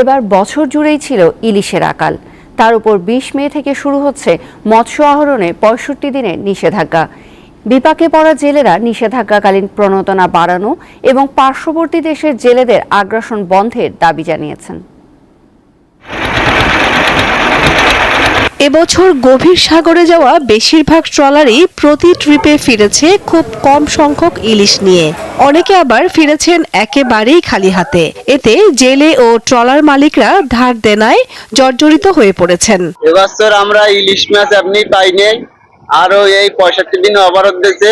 এবার বছর জুড়েই ছিল ইলিশের আকাল। তার উপর বিশ মে থেকে শুরু হচ্ছে মৎস্য আহরণে পঁয়ষট্টি দিনের নিষেধাজ্ঞা। বিপাকে পড়া জেলেরা নিষেধাজ্ঞাকালীন প্রণোদনা বাড়ানো এবং পার্শ্ববর্তী দেশের জেলেদের আগ্রাসন বন্ধের দাবি জানিয়েছেন। এবছর গভীর সাগরে যাওয়া বেশিরভাগ ট্রলারই প্রতি ট্রিপে ফিরেছে খুব কম সংখ্যক ইলিশ নিয়ে। অনেকে আবার ফিরেছেন একেবারেই খালি হাতে। এতে জেলে ও ট্রলার মালিকরা ধার দেনায় জর্জরিত হয়ে পড়েছেন। এবছর আমরা ইলিশ মাছ এমনি পাইনি আরও এই পঁয়ষট্টি দিন অবরোধ দিয়েছে।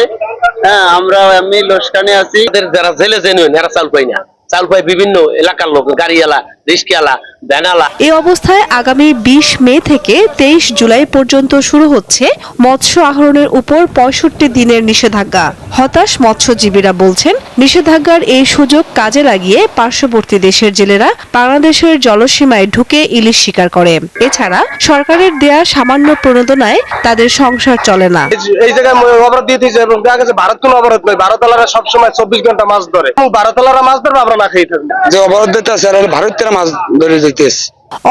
হ্যাঁ আমরা এমনি লোসকানে আছি। যারা জেলে জেনুইন এরা চাল পাই না। চাল বিভিন্ন এলাকার লোক গাড়িওয়ালা রিস্কিওয়ালা ভ্যানালা এ অবস্থায় আগামী বিশ মে থেকে তেইশ জুলাই পর্যন্ত শুরু হচ্ছে মৎস্য আহরণের উপর পঁয়ষট্টি দিনের নিষেধাজ্ঞা। হতাশ মৎস্যজীবীরা বলছেন নিষেধাজ্ঞার এই সুযোগ কাজে লাগিয়ে পার্শ্ববর্তী দেশের জেলেরা বাংলাদেশের জলসীমায় ঢুকে ইলিশ শিকার করে। এছাড়া সরকারের দেয়া সামান্য প্রণোদনায় তাদের সংসার চলে না। এই জায়গায় অবরোধ দিয়ে দিয়েছে এবং দেখা গেছে ভারত কোনো অবরোধ নয় ভারতলারা সবসময় চব্বিশ ঘণ্টা মাছ ধরে। এবং ভারতলারা মাছ ধরবে আমরা না থাকব। যে অবরোধ দিতে আছে আর ভারতের মাছ ধরে যেতেছে।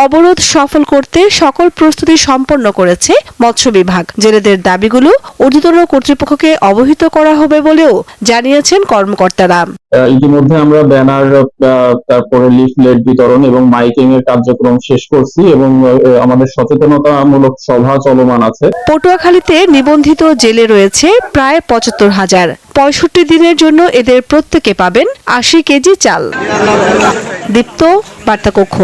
অবরোধ সফল করতে সকল প্রস্তুতি সম্পন্ন করেছে মৎস্য বিভাগ। জেলেদের দাবিগুলো ঊর্ধ্বতন কর্তৃপক্ষকে অবহিত করা হবে বলেও জানিয়েছেন কর্মকর্তারা। ইতিমধ্যে আমরা ব্যানার তারপরে লিফলেট বিতরণ এবং মাইকিং এর কার্যক্রম শেষ করছি এবং আমাদের সচেতনতামূলক সভা চলমান আছে। পটুয়াখালীতে নিবন্ধিত জেলে রয়েছে প্রায় পঁচাত্তর হাজার। পঁয়ষট্টি দিনের জন্য এদের প্রত্যেকে পাবেন আশি কেজি চাল। দীপ্ত বার্তাকক্ষ।